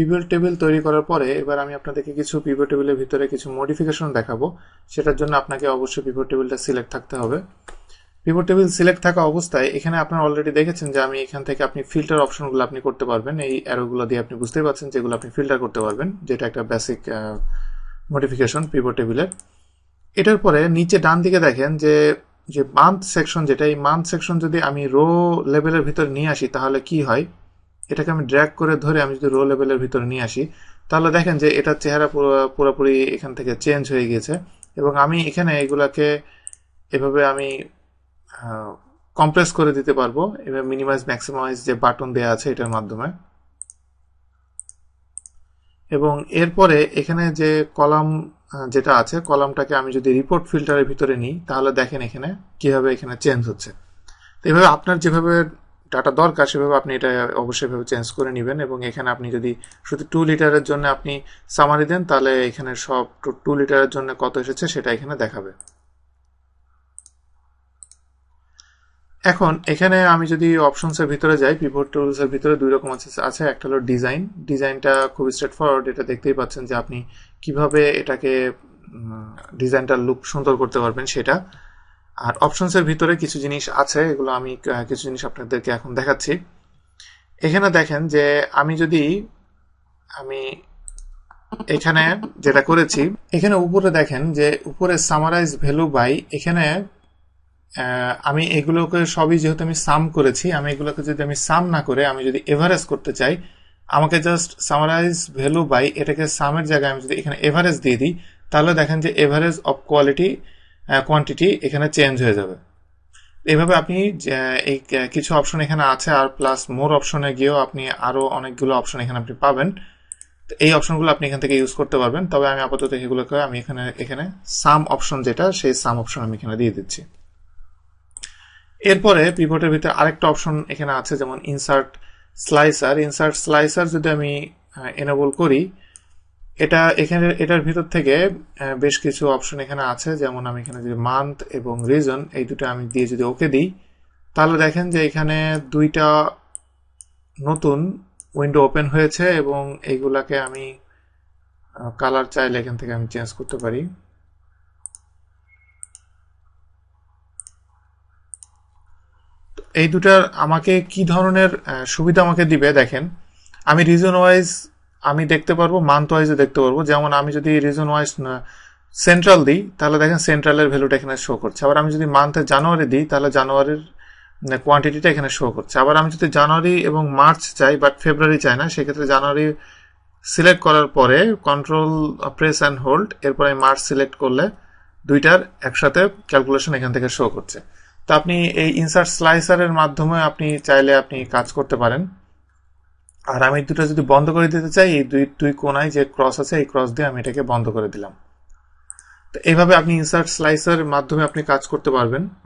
Pivot table তৈরি করার পরে এবার আমি আপনাদেরকে কিছু পিভট টেবিলের ভিতরে কিছু মডিফিকেশন দেখাবো। সেটার জন্য আপনাকে অবশ্যই পিভট টেবিলটা সিলেক্ট থাকতে হবে। পিভট টেবিল সিলেক্ট থাকা অবস্থায় এখানে আপনারা অলরেডি দেখেছেন যে আমি এখান থেকে আপনি ফিল্টার অপশনগুলো আপনি করতে পারবেন। এই অ্যারোগুলো দিয়ে আপনি বুঝতেই পারছেন যেগুলো আপনি ফিল্টার করতে পারবেন, যেটা একটা বেসিক মডিফিকেশন পিভট টেবিলের এটার পরে নিচে ডান দিকে দেখেন যে যে মান্থ সেকশন যেটা, এই মান্থ সেকশন যদি আমি রো লেভেলের ভিতরে নিয়ে আসি তাহলে কি হয়? এটাকে আমি ড্র্যাগ করে ধরে আমি যদি রো লেভেলের ভিতরে নিয়ে আসি, তাহলে দেখেন যে এটার চেহারা পুরোপুরি এখান থেকে চেঞ্জ হয়ে গিয়েছে। এবং আমি এখানে এগুলাকে এভাবে আমি কম্প্রেস করে দিতে পারব। এবার মিনিমাইজ ম্যাক্সিমাইজ যে বাটন দেওয়া আছে এটার মাধ্যমে। এবং এরপরে এখানে যে কলাম যেটা আছে, কলামটাকে আমি যদি রিপোর্ট ফিল্টারের ভিতরে নিই, তাহলে দেখেন এখানে কীভাবে এখানে চেঞ্জ হচ্ছে। তো এভাবে আপনার যেভাবে ডাটা দরকার, সেভাবে আপনি এটা অবশ্যই ভাবে চেঞ্জ করে নেবেন এবং এখানে আপনি যদি শুধু টু লিটারের জন্য আপনি সামারি দেন, তাহলে এখানে সব টু লিটারের জন্য কত এসেছে সেটা এখানে দেখাবে। এখন এখানে আমি যদি অপশনসের ভিতরে যাই পিভট টুলসের ভিতরে দুই রকম আছে আছে একটা হলো ডিজাইন ডিজাইনটা খুব স্ট্রেট ফরওয়ার্ড এটা দেখতেই পাচ্ছেন যে আপনি কীভাবে এটাকে ডিজাইনটার লুক সুন্দর করতে পারবেন সেটা। আর অপশনসের ভিতরে কিছু জিনিস আছে, এগুলো আমি কিছু জিনিস আপনাদেরকে এখন দেখাচ্ছি। এখানে দেখেন যে আমি যদি, আমি এখানে যেটা করেছি, এখানে উপরে দেখেন যে উপরে সামারাইজ ভ্যালু বাই এখানে আমি এগুলোকে সবই যেহেতু আমি সাম করেছি, আমি এগুলোকে যদি আমি সাম না করে, আমি যদি এভারেজ করতে চাই, আমাকে জাস্ট সামারাইজ ভ্যালু বাই এটাকে সামের জায়গায় আমি যদি এখানে এভারেজ দিয়ে দিই, তাহলে দেখেন যে এভারেজ অফ কোয়ালিটি কোয়ান্টিটি এখানে চেঞ্জ হয়ে যাবে। এভাবে আপনি এই কিছু অপশন এখানে আছে আর প্লাস মোর অপশনে গিয়েও আপনি আরও অনেকগুলো অপশন এখানে আপনি পাবেন। তো এই অপশনগুলো আপনি এখান থেকে ইউজ করতে পারবেন। তবে আমি আপাতত এগুলোকে, আমি এখানে এখানে সাম অপশন যেটা, সেই সাম অপশন আমি এখানে দিয়ে দিচ্ছি। এরপরে পিভটের ভিতরে আরেকটা অপশন এখানে আছে, যেমন ইনসার্ট স্লাইসার ইনসার্ট স্লাইসার যদি আমি এনেবল করি এটা এখানে, এটার ভিতর থেকে বেশ কিছু অপশন এখানে আছে। যেমন আমি এখানে যদি মান্থ এবং রিজন এই দুটো আমি দিয়ে যদি ওকে দিই, তাহলে দেখেন যে এখানে দুইটা নতুন উইন্ডো ওপেন হয়েছে এবং এইগুলাকে আমি কালার চাইলে এখান থেকে আমি চেঞ্জ করতে পারি। এই দুটার আমাকে কি ধরনের সুবিধা আমাকে দিবে? দেখেন, আমি রিজন ওয়াইজ আমি দেখতে পারব মান্থ ওয়াইজও দেখতে পারব। যেমন আমি যদি রিজন ওয়াইজ সেন্ট্রাল দিই, তাহলে দেখেন সেন্ট্রালের ভ্যালুটা এখানে শো করছে। আবার আমি যদি মান্থে জানুয়ারি দিই, তাহলে জানুয়ারির কোয়ান্টিটিটা এখানে শো করছে। আবার আমি যদি জানুয়ারি এবং মার্চ চাই বাট ফেব্রুয়ারি চাই না, সেক্ষেত্রে জানুয়ারি সিলেক্ট করার পরে কন্ট্রোল প্রেস অ্যান্ড হোল্ড এরপরে মার্চ সিলেক্ট করলে দুইটার একসাথে ক্যালকুলেশন এখান থেকে শো করছে। তো আপনি এই ইনসার্ট স্লাইসারের মাধ্যমে আপনি চাইলে আপনি কাজ করতে পারেন। আর আমি দুটো যদি বন্ধ করে দিতে চাই, এই দুই দুই কোনায় যে ক্রস আছে, এই ক্রস দিয়ে আমি এটাকে বন্ধ করে দিলাম। তো এইভাবে আপনি ইনসার্ট স্লাইসারের মাধ্যমে আপনি কাজ করতে পারবেন।